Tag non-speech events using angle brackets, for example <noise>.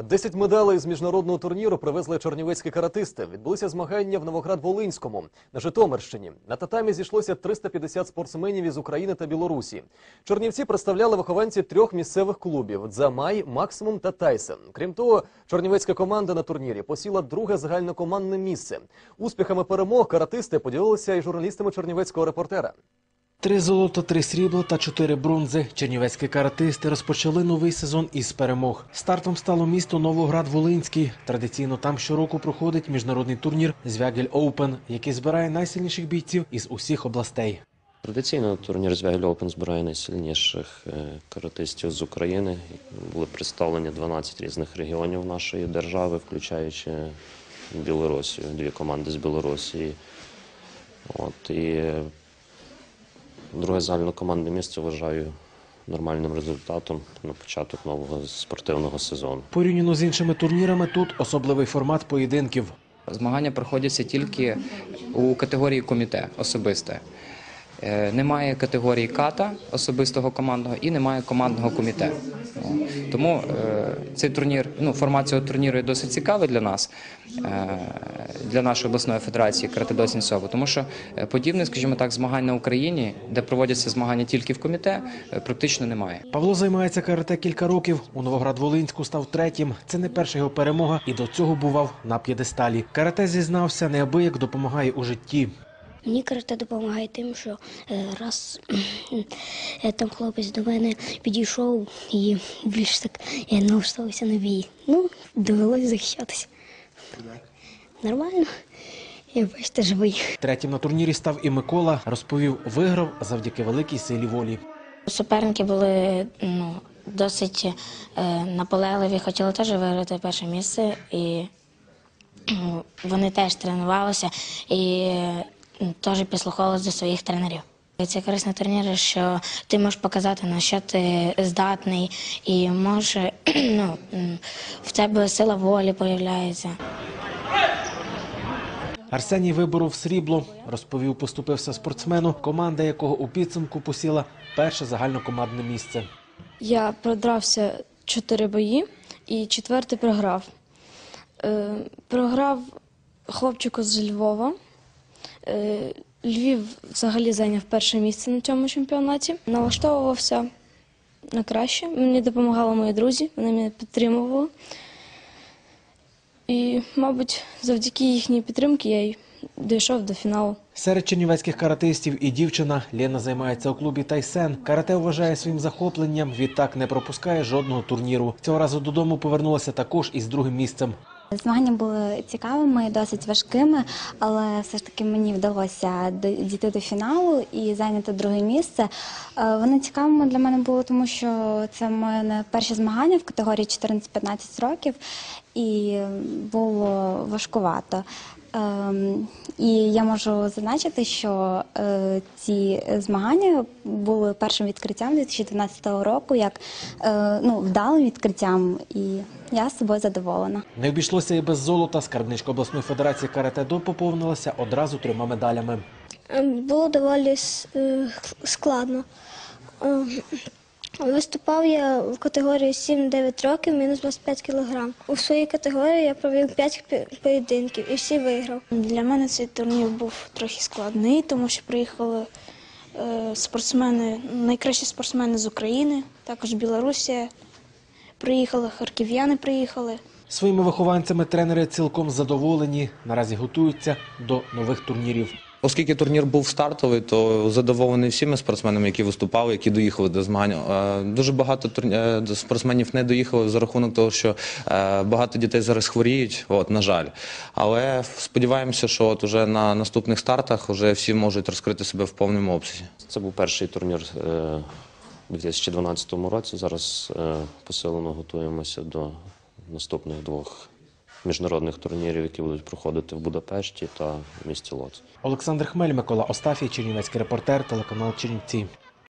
Десять медалей з міжнародного турніру привезли чернівецькі каратисти. Відбулися змагання в Новоград-Волинському на Житомирщині. На татамі зійшлося 350 спортсменів із України та Білорусі. Чернівці представляли вихованці трьох місцевих клубів: Дзамай, Максимум та Тайсен. Крім того, чернівецька команда на турнірі посіла друге загальнокомандне місце. Успіхами перемог каратисти поділилися і журналістами чернівецького репортера. Три золота, три срібла та чотири бронзи. Чернівецькі каратисти розпочали новий сезон із перемог. Стартом стало місто Новоград-Волинський. Традиційно там щороку проходить міжнародний турнір Звягель Оупен, який збирає найсильніших бійців із усіх областей. Традиційно турнір Звягель Open збирає найсильніших е, каратистів з України. Були представлені 12 різних регіонів нашої держави, включаючи Білорусію, дві команди з Білорусі. От, і друге загальнокомандне місце вважаю нормальним результатом на початок нового спортивного сезону. Порівняно з іншими турнірами тут особливий формат поєдинків. Змагання проходяться тільки у категорії коміте особисте. Е, Немає категорії ката особистого командного і немає командного коміте. Тому е, цей турнір, ну, формат цього турніру є досить цікавий для нас, е, для нашої обласної федерації карате до тому що е, подібних, скажімо так, змагань на Україні, де проводяться змагання тільки в коміте, е, практично немає. Павло займається карате кілька років. У Новоград-Волинську став третім. Це не перша його перемога, і до цього бував на п'єдесталі. Карате зізнався, неабияк допомагає у житті. Мені карате допомагає тим, що е, раз там хлопець до мене підійшов і більш так я налаштовувався на бій. Ну, довелося захищатися. Нормально. Я бачите, живий. Третім на турнірі став і Микола. Розповів, виграв завдяки великій силі волі. Суперники були ну, досить е, наполегливі, хотіли теж виграти перше місце, і ну, вони теж тренувалися і е, теж підслуховувалися до своїх тренерів. Це корисний турнір, що ти можеш показати, на що ти здатний, і може <clears throat> ну, в тебе сила волі появляється. Арсеній виборов срібло. Розповів, поступився спортсмену, команда якого у підсумку посіла перше загальнокомандне місце. Я продрався чотири бої і четвертий програв. Е, програв хлопчику з Львова. Е, Львів взагалі зайняв перше місце на цьому чемпіонаті. Налаштовувався на краще. Мені допомагали мої друзі, вони мене підтримували. І, мабуть, завдяки їхній підтримці я й дійшов до фіналу. Серед чернівецьких каратистів і дівчина Лена займається у клубі Тайсен. Карате вважає своїм захопленням. Відтак не пропускає жодного турніру. Цього разу додому повернулася також із другим місцем. Змагання були цікавими, досить важкими, але все ж таки мені вдалося дійти до фіналу і зайняти друге місце. Е, Вони цікавими для мене були, тому що це моє перше змагання в категорії 14-15 років, і було важкувато. Ем, І я можу зазначити, що е, ці змагання були першим відкриттям 2012 року, як е, ну, вдалим відкриттям, і я з собою задоволена. Не обійшлося і без золота. Скарбничка обласної федерації карате до поповнилася одразу трьома медалями. Ем, Було доволі е, складно. Виступав я в категорії 7-9 років, мінус 25 кілограм. У своїй категорії я провів 5 поєдинків і всі виграв. Для мене цей турнір був трохи складний, тому що приїхали е, спортсмени, найкращі спортсмени з України, також Білорусія. Приїхали, харків'яни приїхали. Своїми вихованцями тренери цілком задоволені. Наразі готуються до нових турнірів. Оскільки турнір був стартовий, то задоволений всіми спортсменами, які виступали, які доїхали до змагань. Е, Дуже багато е, спортсменів не доїхали за рахунок того, що е, багато дітей зараз хворіють. От, на жаль. Але сподіваємося, що от уже на наступних стартах вже всі можуть розкрити себе в повному обсязі. Це був перший турнір у 2012 році. Зараз посилено готуємося до наступних двох міжнародних турнірів, які будуть проходити в Будапешті та місті Лоц. Олександр Хмель, Микола Остафій, Чернівецький репортер, телеканал Чернівці.